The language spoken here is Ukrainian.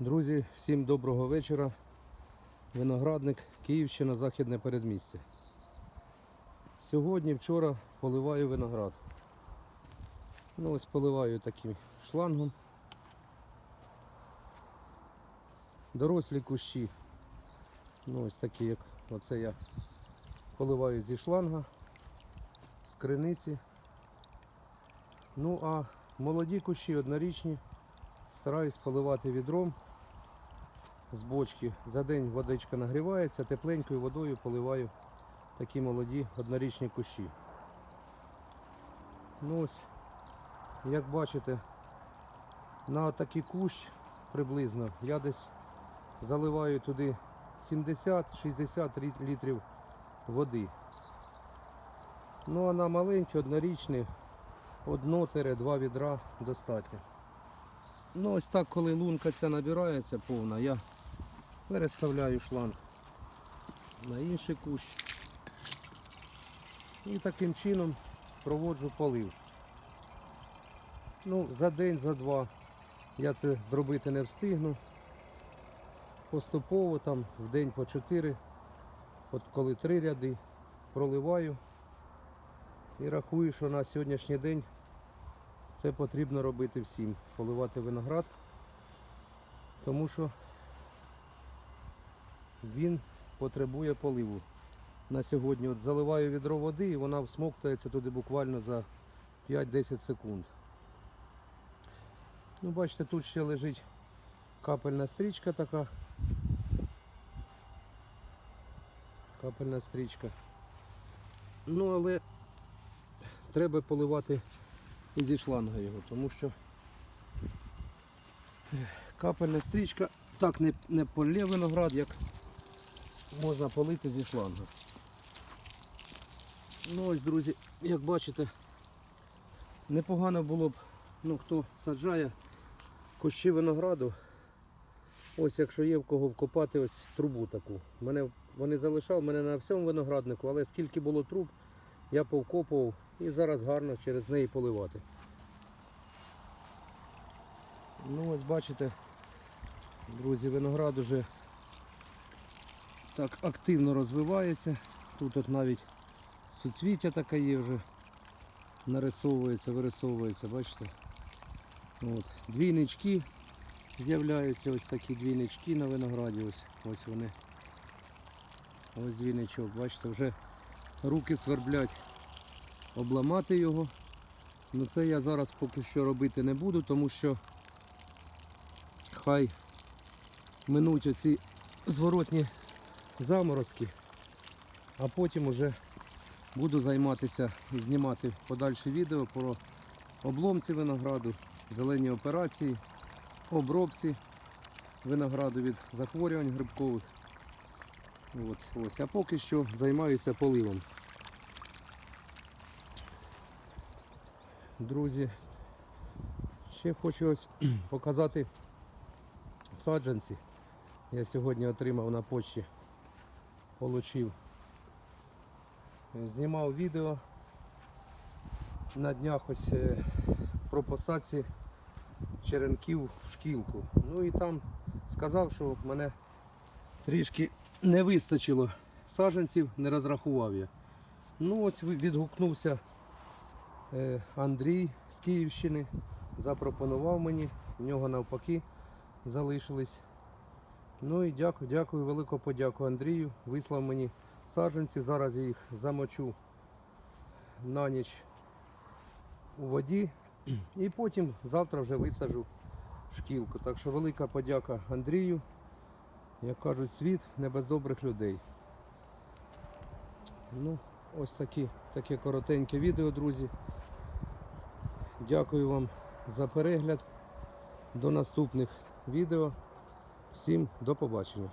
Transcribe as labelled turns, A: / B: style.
A: Друзі, всім доброго вечора. Виноградник, Київщина, Західне передмістя. Сьогодні, вчора поливаю виноград. Ну ось поливаю таким шлангом. Дорослі кущі. Ну ось такі, як оце я поливаю зі шланга, з криниці. Ну а молоді кущі однорічні стараюсь поливати відром з бочки. За день водичка нагрівається, тепленькою водою поливаю такі молоді однорічні кущі. Ну ось, як бачите, на такий кущ приблизно я десь заливаю туди 70-60 літрів води. Ну а на маленькі однорічні одно-два відра достатньо. Ну ось так, коли лунка ця набирається повна, я переставляю шланг на інший кущ. І таким чином проводжу полив. Ну, за день, за два я це зробити не встигну. Поступово там в день по 4, от коли три ряди, проливаю і рахую, що на сьогоднішній день це потрібно робити всім. Поливати виноград, тому що він потребує поливу. На сьогодні от заливаю відро води і вона всмоктується туди буквально за 5-10 секунд. Ну, бачите, тут ще лежить капельна стрічка така. Капельна стрічка. Ну, але треба поливати і зі шланга його, тому що капельна стрічка так не, не полє виноград, як можна полити зі шланга. Ну ось, друзі, як бачите, непогано було б, ну хто саджає кущі винограду, ось якщо є в кого вкопати ось трубу таку. Мене, вони залишали мене на всьому винограднику, але скільки було труб, я повкопував і зараз гарно через неї поливати. Ну ось бачите, друзі, виноград уже так активно розвивається. Тут от навіть суцвіття таке є вже нарисовується, вирисовується, бачите? От. Двійнички з'являються, ось такі двійнички на винограді, ось, ось вони. Ось двійничок, бачите, вже руки сверблять обламати його. Ну це я зараз поки що робити не буду, тому що хай минуть оці зворотні заморозки, а потім уже буду займатися знімати подальші відео про обломці винограду, зелені операції, обробці винограду від захворювань грибкових. От, ось. А поки що займаюся поливом. Друзі, ще хочу ось показати саджанці. Я сьогодні отримав на почті, получив. Знімав відео на днях ось е, про посадці черенків в шкілку. Ну і там сказав, що мене трішки не вистачило саджанців, не розрахував я. Ну ось відгукнувся Андрій з Київщини, запропонував мені, в нього навпаки залишились. Ну і дякую, дякую, велику подяку Андрію. Вислав мені саджанці. Зараз я їх замочу на ніч у воді і потім завтра вже висаджу в шкілку. Так що велика подяка Андрію. Як кажуть, світ не без добрих людей. Ну, ось такі, таке коротеньке відео, друзі. Дякую вам за перегляд. До наступних відео. Всім до побачення.